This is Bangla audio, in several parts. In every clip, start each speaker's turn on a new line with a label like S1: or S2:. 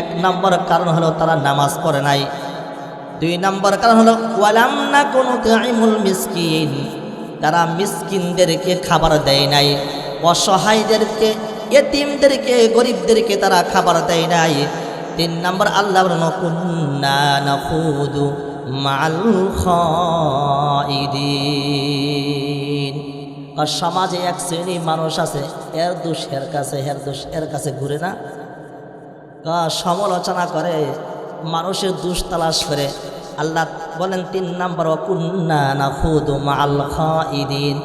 S1: এক নম্বর কারণ হলো তারা নামাজ পড়ে নাই। দুই নম্বর কারণ হলো, ওয়ালাম না কোনো তাইমুল মিসকিন। তারা মিসকিনদেরকে খাবার দেয় নাই, অসহায়দেরকে, এতিমদেরকে, গরিবদেরকে তারা খাবার দেয় নাই। তিন নম্বর আল্লাহ নকুন্না নখুদু মাল খাইদিন আর সমাজে এক শ্রেণি মানুষ আছে, এর দোষ এর কাছে, এর দোষ এর কাছে ঘুরে না। সমালোচনা করে, মানুষের দুষ তালাশ করে। আল্লাহ বলেন, তিন নম্বর কুন্না না খুদু মাল খাইদিন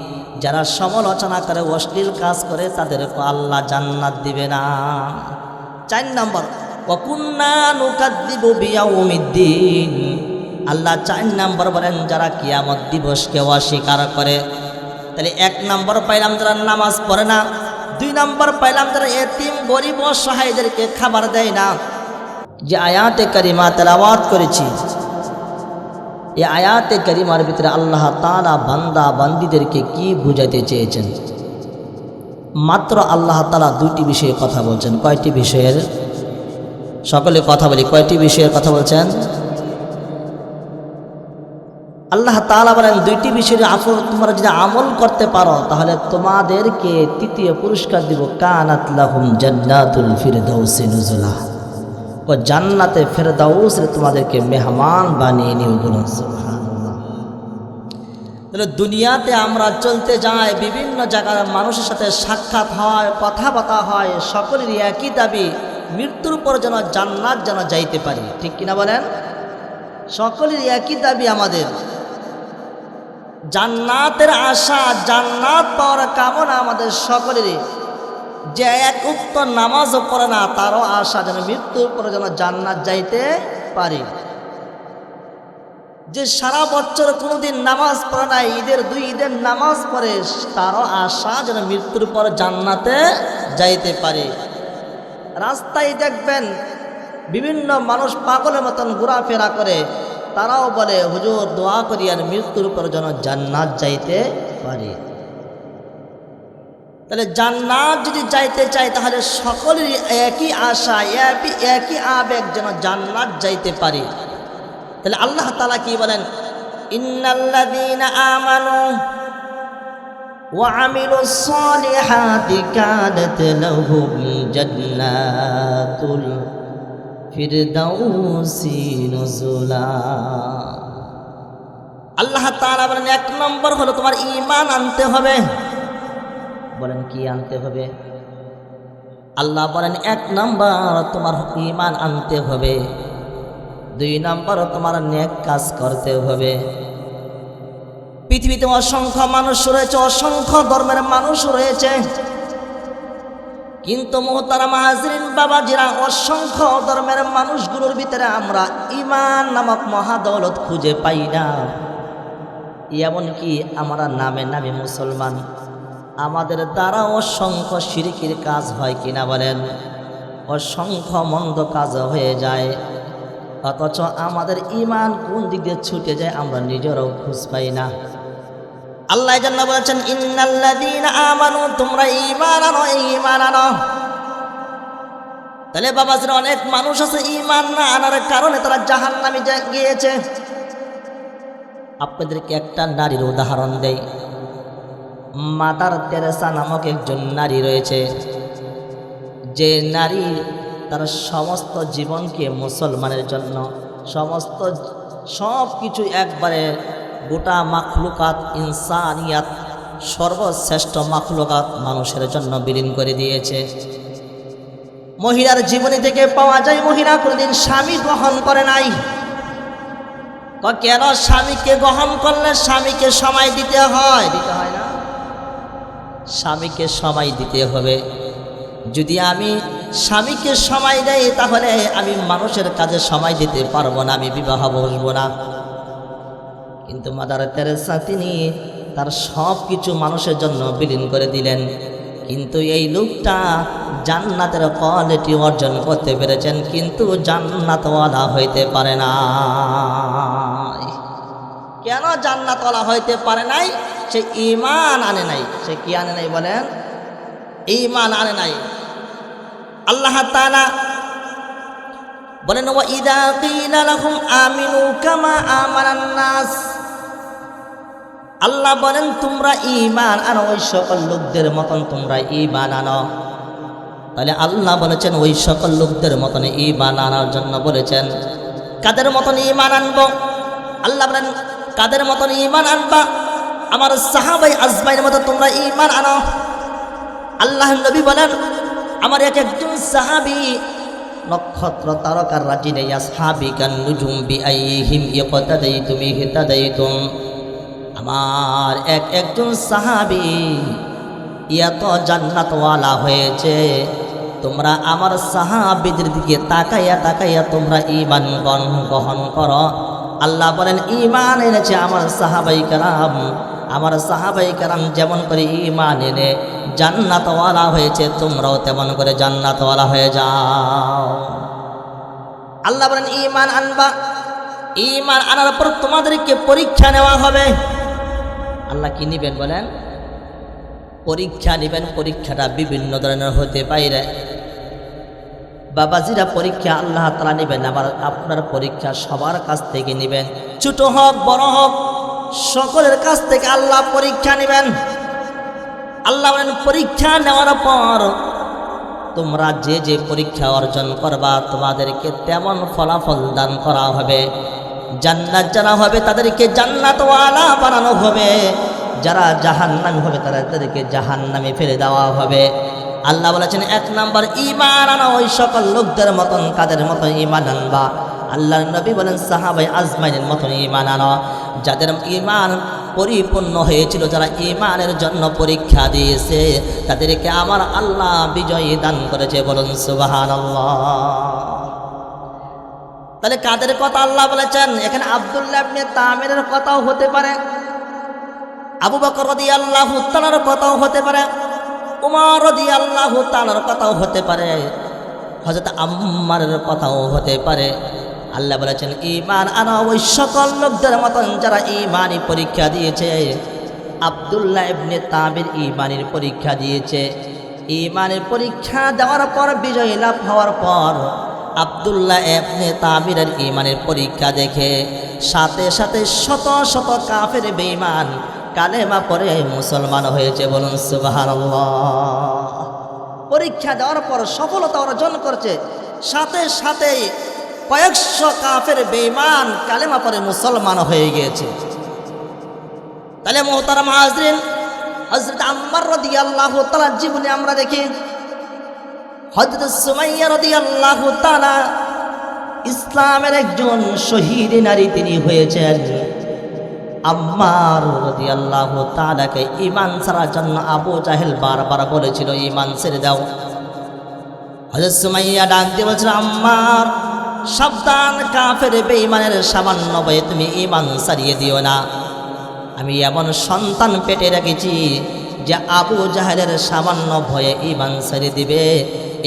S1: যারা সমালোচনা করে, অশ্লীল কাজ করে, তাদেরকে আল্লাহ জান্নাত দিবে না। চার নম্বর অকুন্না নুকাদ্দিবু বিয়াউমিদ্দিন। আল্লাহ চার নম্বর বলেন, যারা কিয়ামত দিবসকে অস্বীকার করে তাহলে এক নম্বর পাইলাম যারা নামাজ পড়ে না, দুই নম্বর পাইলাম যারা এতিম, গরিব অসহায়দেরকে খাবার দেয় না। যে আয়াতে করিমা তেলাওয়াত করেছি এই আয়াতে করিমার ভিতরে আল্লাহ তালা বান্দা বান্দিদেরকে কি বুঝাতে চেয়েছেন? মাত্র আল্লাহ তালা দুইটি বিষয়ে কথা বলছেন। কয়টি বিষয়ের? সকলে কথা বলি, কয়টি বিষয়ের কথা বলছেন? আল্লাহ তাআলা বলেন, দুইটি বিষয়ের আফল তোমরা যদি আমল করতে পারো, তাহলে তোমাদেরকে তৃতীয় পুরস্কার দিব, কানাত লাহুম জান্নাতুল ফিরদাউসি ও জান্নাতে ফেরদাউসে তোমাদেরকে মেহমান বানিয়ে নিয়ে বলুন। তাহলে দুনিয়াতে আমরা চলতে যাই, বিভিন্ন জায়গার মানুষের সাথে সাক্ষাৎ হয়, কথাবার্তা হয়, সকলেরই একই দাবি, মৃত্যুর পর যেন জান্নাত যেন যাইতে পারি। ঠিক কিনা বলেন? সকলের একই দাবি আমাদের। জান্নাতের আশা, জান্নাত পাওয়ার কামনা আমাদের সকলেরই। যে এক উক্ত নামাজও পড়ে না, তারও আশা যেন মৃত্যুর পরে যেন জান্নাত যাইতে পারি। যে সারা বছর কোনোদিন নামাজ পড়ে না, ঈদের দুই ঈদের নামাজ পড়ে, তারও আশা যেন মৃত্যুর পর জান্নাতে যাইতে পারে। রাস্তায় দেখবেন বিভিন্ন মানুষ পাগলের মতন ঘোরাফেরা করে তারাও বলে হুজুর দোয়া করি আর মৃত্যুর পর যেন জান্নাত যাইতে পারে তাহলে জান্নাত যদি যাইতে চাই তাহলে সকলেরই একই আশা একই একই আবেগ যেন জান্নাত যাইতে পারে তাহলে আল্লাহ তালা কি বলেন ইন্নাল্লাযীনা আমানু وعملوا الصالحات كانت لهم جنات ফিরদাউসি আল্লাহ বলেন, এক নম্বর হলো তোমার ইমান আনতে হবে। বলেন, কি আনতে হবে? আল্লাহ বলেন, এক নম্বর তোমার ইমান আনতে হবে। দুই নম্বর তোমার নেক কাজ করতে হবে। পৃথিবীতে অসংখ্য মানুষ রয়েছে, অসংখ্য ধর্মের মানুষ রয়েছে। কিন্তু মোহতারা মাহাজরিন বাবাজিরা অসংখ্য ধর্মের মানুষগুলোর ভিতরে আমরা ইমান নামক মহাদৌলত খুঁজে পাই না। এমনকি আমরা নামে নামে মুসলমান। আমাদের দ্বারা অসংখ্য সিরিকির কাজ হয় কিনা বলেন? অসংখ্য মন্দ কাজ হয়ে যায়। অথচ আমাদের ইমান কোন দিক দিয়ে ছুটে যায় আমরা নিজেরাও খুঁজ পাই না। আল্লাহ জন্য বলেছেন, ইন্নাল্লাযীনা আমানু, তোমরা ঈমান আনো ঈমান আনো। তাহলে বাবাজির অনেক মানুষ আছে ঈমান না আনার কারণে তারা জাহান্নামে যা- গিয়েছে। আপনাদেরকে একটা নারীর উদাহরণ দেই। মাতার তেরেসা নামক একজন নারী রয়েছে। যে নারী তার সমস্ত জীবনকে মুসলমানের জন্য, সমস্ত সব কিছু একবারে গোটা মাখলুকাত ইনসানিয়াত সর্বশ্রেষ্ঠ মাখলুকাত মানুষের জন্য বিলীন করে দিয়েছে। মহিলার জীবনী থেকে পাওয়া যায় মহিলা কোনোদিন স্বামী গ্রহণ করে নাই। কেন স্বামীকে গ্রহণ করলে স্বামীকে সময় দিতে হয়? দিতে হয় না। স্বামীকে সময় দিতে হবে। যদি আমি স্বামীকে সময় দেই, তাহলে আমি মানুষের কাজে সময় দিতে পারব না, আমি বিবাহ বসবো না। কিন্তু মাদার তেরেসা তিনি তার সব কিছু মানুষের জন্য বিলীন করে দিলেন। কিন্তু এই লোকটা জান্নাতের কোয়ালিটি অর্জন করতে পেরেছেন, কিন্তু জান্নাতওয়ালা হইতে পারে না কেন জান্নাতওয়ালা হইতে পারে নাই? সে ইমান আনে নাই। সে কি আনে নাই বলেন? ইমান আনে নাই। আল্লাহ তাআলা বলেন, ওয়া ইদা কিলা লাহুম আমিনু কামা আমানান নাস। আল্লাহ বলেন, তোমরা ইমান আনো, ওই সকল লোকদের মতন তোমরা ঈমান আনো। তাহলে আল্লাহ বলেছেন, ওই সকল লোকদের মতন ঈমান আনার জন্য বলেছেন, কাদের মতন ইমান আনব? আল্লাহ বলেন, কাদের মতন ইমান আনবা? আমার সাহাবাই আজমাইয়ের মতো তোমরা ঈমান আনো। আল্লাহ নবী বলেন, আমার এক একজন সাহাবি, নক্ষত্র তারকার রাজি নেই আসহাবি কান নুজুম বি আইহিম ইকতাদাইতুম ইহতাদাইতুম। আমার এক একজন সাহাবি এত জান্নাতওয়ালা হয়েছে। তোমরা আমার সাহাবিদের দিকে তাকাইয়া তাকাইয়া তোমরা ইমান গ্রহণ করো। আল্লাহ বলেন ইমান এনেছে আমার সাহাবাই কারাম। আমার সাহাবাই কারাম যেমন করে ইমান এনে জান্নাতওয়ালা হয়েছে, তোমরাও তেমন করে জান্নাতওয়ালা হয়ে যাও। আল্লাহ বলেন ইমান আনবা। ইমান আনার পর তোমাদেরকে পরীক্ষা নেওয়া হবে। আল্লাহ কি নিবেন বলেন? পরীক্ষা নেবেন, পরীক্ষাটা বিভিন্ন ধরনের হতে পারে। বাবাজিরা পরীক্ষা আল্লাহ তালা নেবেন, আবার আপনার পরীক্ষা সবার কাছ থেকে নেবেন। ছোট হোক, বড় হোক, সকলের কাছ থেকে আল্লাহ পরীক্ষা নেবেন। আল্লাহ বলেন, পরীক্ষা নেওয়ার পর তোমরা যে যে পরীক্ষা অর্জন করবা, তোমাদেরকে তেমন ফলাফল দান করা হবে। জান্নাত যারা হবে তাদেরকে জান্নাতওয়ালা বানানো হবে। যারা জাহান্নামী হবে তারা তাদেরকে জাহান্নামে ফেলে দেওয়া হবে। আল্লাহ বলেছেন, এক নাম্বার ইমান আনা ওই সকল লোকদের মতন কাদের মতন ইমান আনবা। আল্লাহ নবী বলেন, সাহাবাই আজমাইনের মতন ইমান আনো। যাদের ইমান পরিপূর্ণ হয়েছিল, যারা ইমানের জন্য পরীক্ষা দিয়েছে, তাদেরকে আমার আল্লাহ বিজয়ী দান করেছে বলুন সুবাহান তাহলে কাদের কথা আল্লাহ বলেছেন? এখানে আবদুল্লাহ আপনি তামিরের কথাও হতে পারে। আবু বকর আল্লাহ তালার কথাও হতে পারে। উমার রদি আল্লাহ তালার কথাও হতে পারে। হজরত আম্মারের কথাও হতে পারে। আল্লাহ বলেছেন ইমান আনা ওই সকল লোকদের মতন যারা ইমানি পরীক্ষা দিয়েছে। আবদুল্লাহ ইবনে তাবির ইমানের পরীক্ষা দিয়েছে। ইমানের পরীক্ষা দেওয়ার পর, বিজয় লাভ হওয়ার পর আবদুল্লাহ ইবনে তাবিরের ইমানের পরীক্ষা দেখে সাথে সাথে শত শত কাফের বেঈমান কালেমা পরে মুসলমান হয়েছে বলুন সুবহানাল্লাহ। পরীক্ষা দেওয়ার পর সফলতা অর্জন করছে। সাথে সাথে কয়েকশো কাফের বেঈমান কালেমা পরে মুসলমান হয়ে গিয়েছে। তাহলে মোহতারাম হাজরিন হজরত আম্মার রদি আল্লাহ তালার জীবনে আমরা দেখি। হজরত সুমাইয়া রদি আল্লাহ তালা ইসলামের একজন শহীদ নারী তিনি হয়েছেন। আম্মার রদি আল্লাহ তালাকে ইমান ছাড়ার জন্য আবু জাহেল বারবার বলেছিল ইমান ছেড়ে দাও। হজরত সুমাইয়া ডাক দিয়ে বলছিল, আম্মার, সাবধান, কাফের বেঈমানের সামান্য বয়ে তুমি ইমান সারিয়ে দিও না। আমি এমন সন্তান পেটে রেখেছি যে আবু জাহেলের সামান্য ভয়ে ইমান সারিয়ে দিবে,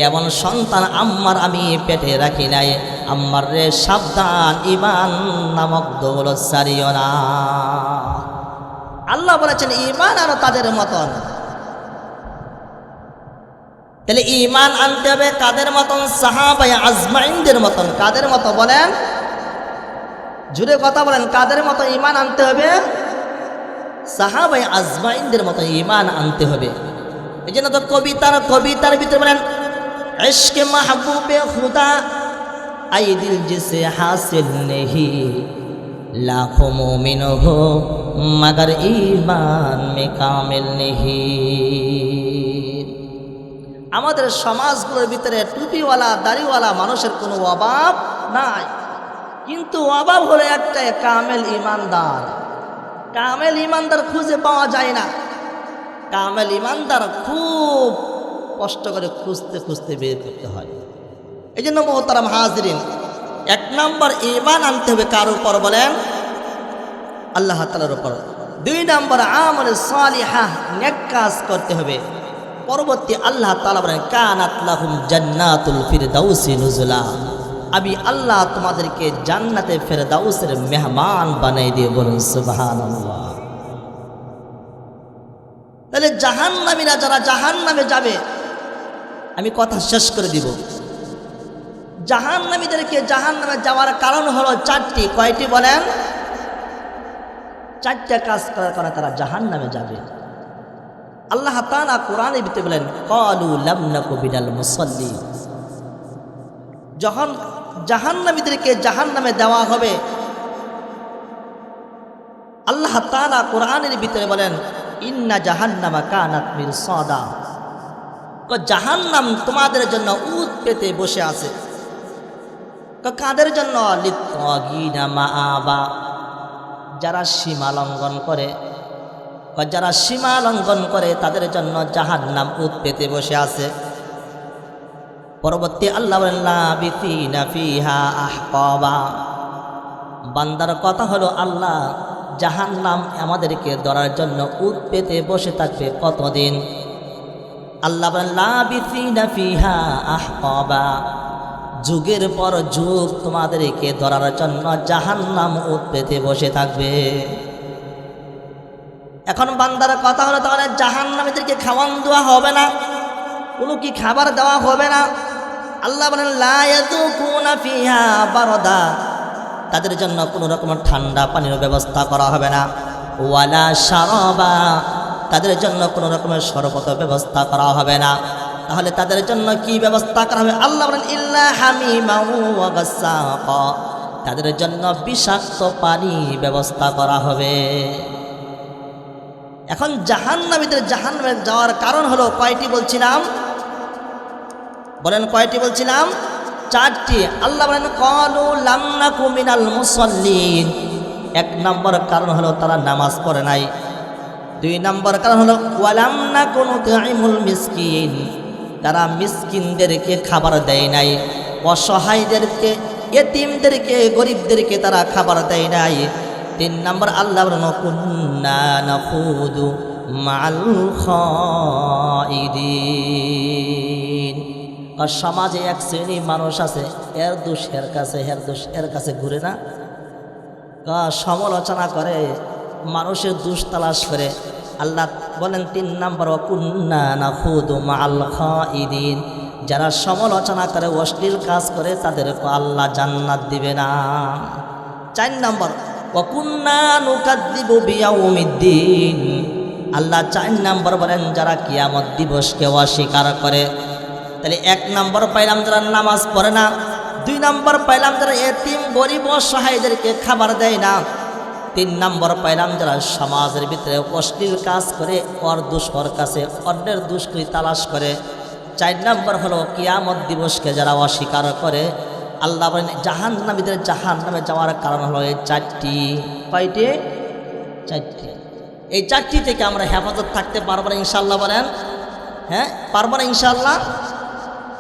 S1: এমন সন্তান আম্মার আমি পেটে রাখি নাই। আম্মার রে সাবধান ইমান নামক দৌল সারিও না। আল্লাহ বলেছেন ইমান আর তাদের মতন। তাহলে ইমান আনতে হবে কাদের মতন? সাহাবাই আজমাইনদের মতন। কাদের মতো বলেন? জুড়ে কথা বলেন, কাদের মতো ইমান আনতে হবে? সাহাবাই আজমাইনদের মতো ইমান আনতে হবে। এই জন্য তো কবিতার কবিতার ভিতরে বলেন, ইশকে মাহবুবে খুদা আই দিল জিসে হাসিল নেহি, লাখো মোমিন হো, মগর ইমান মে কামিল নেহি। আমাদের সমাজগুলোর ভিতরে টুপিওয়ালা, দাড়িওয়ালা মানুষের কোনো অভাব নাই। কিন্তু অভাব হলো একটা কামেল ইমানদার কামেল ইমানদার খুঁজে পাওয়া যায় না। কামেল ইমানদার খুব কষ্ট করে খুঁজতে খুঁজতে বের করতে হয়। এই জন্য মোহতারাম হাজরিন, এক নম্বর ইমান আনতে হবে কার উপর বলেন? আল্লাহ তালার উপর। দুই নম্বর আমলে সালিহা, নেক কাজ করতে হবে। পরবর্তী আল্লাহ তালা বলেন, কানাত লাহুম জান্নাতুল ফিরদাউসি নুজুলা। আমি আল্লাহ তোমাদেরকে জান্নাতে ফেরদাউসের মেহমান বানাই দিয়ে বলুন, সুবহানাল্লাহ। তাহলে জাহান জাহান্নামীরা যারা জাহান নামে যাবে, আমি কথা শেষ করে দিব। জাহান্নামীদেরকে জাহান নামে যাওয়ার কারণ হলো চারটি, কয়টি বলেন? চারটা কাজ করার কারণে তারা জাহান নামে যাবে। আল্লাহ তাআলা কোরআনের ভিতরে বলেন, কলু লামনাকু বিনাল মুসল্লি যখন জাহান্নামীদেরকে জাহান্নামে দেওয়া হবে। আল্লাহ তালা কোরআনের ভিতরে বলেন, ইন্না জাহান্নামা কানাত মির সদা জাহান্নাম তোমাদের জন্য উদ পেতে বসে আছে। কাদের জন্য? যারা সীমা লঙ্ঘন করে। যারা সীমা লঙ্ঘন করে, তাদের জন্য জাহান নাম উদ পেতে বসে আছে। পরবর্তী আল্লাহ। বান্দার কথা হলো, আল্লাহ জাহান নাম আমাদেরকে ধরার জন্য উদ পেতে বসে থাকবে কতদিন আল্লাহ ফিহা আহকাবা। যুগের পর যুগ তোমাদেরকে ধরার জন্য জাহান নাম উদ পেতে বসে থাকবে এখন বান্দার কথা হলো, তাহলে জাহান নামীদেরকে খাওয়ান দেওয়া হবে না, কোনো কি খাবার দেওয়া হবে না আল্লাহ বলেন ফিহা বারদা। তাদের জন্য কোনো রকমের ঠান্ডা পানির ব্যবস্থা করা হবে না। ওয়ালা সারবা তাদের জন্য কোনো রকমের শরবত ব্যবস্থা করা হবে না। তাহলে তাদের জন্য কি ব্যবস্থা করা হবে? আল্লাহ বলেন, ইল্লা হামিমা তাদের জন্য বিষাক্ত পানি ব্যবস্থা করা হবে। এখন জাহান্নামীদের জাহান্নামে যাওয়ার কারণ হলো কয়টি বলছিলাম? বলেন কয়টি বলছিলাম? চারটি। আল্লাহ বলেন, কলু লামনাকু মিনাল মুসল্লিন। এক নম্বর কারণ হলো তারা নামাজ পড়ে নাই। দুই নম্বর কারণ হলো ওয়ালামনা কোনো তাইমুল মিসকিন। তারা মিসকিনদেরকে খাবার দেয় নাই, অসহায়দেরকে, এতিমদেরকে, গরিবদেরকে তারা খাবার দেয় নাই। তিন নম্বর, আল্লাহ বলেন, কুন্না মাল খাইদিন আর সমাজে এক শ্রেণি মানুষ আছে, এর দোষ এর কাছে, এর দোষ এর কাছে ঘুরে না। সমালোচনা করে, মানুষের দুষ তালাশ করে। আল্লাহ বলেন, তিন নম্বর কুন্না না খুদু মাল খাইদিন যারা সমালোচনা করে, অশ্লীল কাজ করে, তাদেরকে আল্লাহ জান্নাত দিবে না। চার নম্বর ওকুন্না নুকাদ্দিবু বিয়াউমিদ্দিন। আল্লাহ চার নম্বর বলেন, যারা কিয়ামত দিবসকে অস্বীকার করে তাহলে এক নম্বর পাইলাম যারা নামাজ পড়ে না, দুই নম্বর পাইলাম যারা এতিম, গরিব অসহায়দেরকে খাবার দেয় না, তিন নম্বর পাইলাম যারা সমাজের ভিতরে অশ্লীল কাজ করে অর দুষ্কর কাছে অন্যের দুষ্কৃ তালাশ করে, চার নম্বর হলো কিয়ামত দিবসকে যারা অস্বীকার করে, আল্লাহ বলেন জাহান নামীদের জাহান নামে যাওয়ার কারণ হলো এই চারটি। কয়টি? চারটি। এই চারটি থেকে আমরা হেফাজত থাকতে পারব না ইনশাল্লাহ বলেন। হ্যাঁ পারব না ইনশাল্লাহ